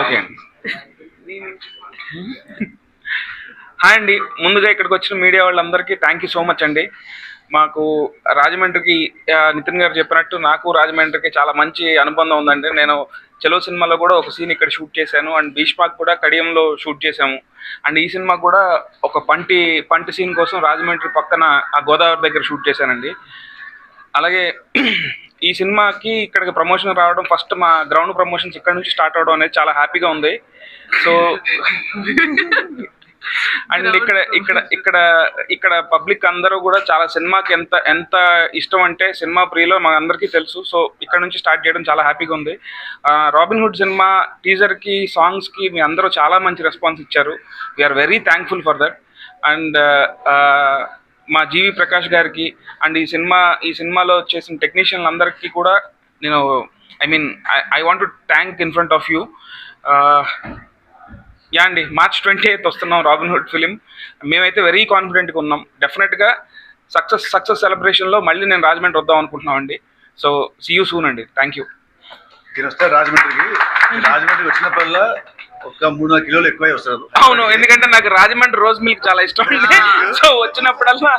Okay అండి. Hi అండి. ముందుగా ఇక్కడికి వచ్చిన మీడియా వాళ్ళందరికీ థ్యాంక్ యూ సో మచ్ అండి. మాకు రాజమండ్రికి నితిన్ గారు చెప్పినట్టు నాకు రాజమండ్రికి చాలా మంచి అనుబంధం ఉందండి. నేను చెలో సినిమాలో కూడా ఒక సీన్ ఇక్కడ షూట్ చేశాను. అండ్ భీష్మాక్ కూడా కడియంలో షూట్ చేశాము. అండ్ ఈ సినిమా కూడా ఒక పంటి పంటి సీన్ కోసం రాజమండ్రి పక్కన ఆ గోదావరి దగ్గర షూట్ చేశానండి. అలాగే ఈ సినిమాకి ఇక్కడికి ప్రమోషన్ రావడం ఫస్ట్ మా గ్రౌండ్ ప్రమోషన్స్ ఇక్కడ నుంచి స్టార్ట్ అవడం అనేది చాలా హ్యాపీగా ఉంది. సో అండ్ ఇక్కడ ఇక్కడ ఇక్కడ ఇక్కడ పబ్లిక్ అందరూ కూడా చాలా సినిమాకి ఎంత ఎంత ఇష్టం అంటే సినిమా ప్రియులో మా అందరికీ తెలుసు. సో ఇక్కడ నుంచి స్టార్ట్ చేయడం చాలా హ్యాపీగా ఉంది. రాబిన్ హుడ్ సినిమా టీజర్కి సాంగ్స్కి మీ అందరూ చాలా మంచి రెస్పాన్స్ ఇచ్చారు. We're very thankful for that and మా జీవి ప్రకాష్ గారికి అండ్ ఈ సినిమా ఈ సినిమాలో చేసిన టెక్నీషియన్లందరికీ కూడా నేను I mean I want to thank in front of you. Yeah అండి మార్చ్ ట్వంటీ ఎయిత్ వస్తున్నాం రాబిన్హుడ్ ఫిలిం. మేమైతే వెరీ కాన్ఫిడెంట్గా ఉన్నాం. డెఫినెట్గా సక్సెస్ సక్సెస్ సెలబ్రేషన్లో మళ్ళీ నేను రాజమండ్రి వద్దాం అనుకుంటున్నాం అండి. సో సీ యూ సూన్ అండి. థ్యాంక్ యూ మీరు వస్తే రాజమండ్రికి. రాజమండ్రికి వచ్చినప్పుడల్లా ఒక మూడు కిలోలు ఎక్కువై వస్తారు. అవును ఎందుకంటే నాకు రాజమండ్రి రోజ్ మిల్క్ చాలా ఇష్టం సో వచ్చినప్పుడల్లా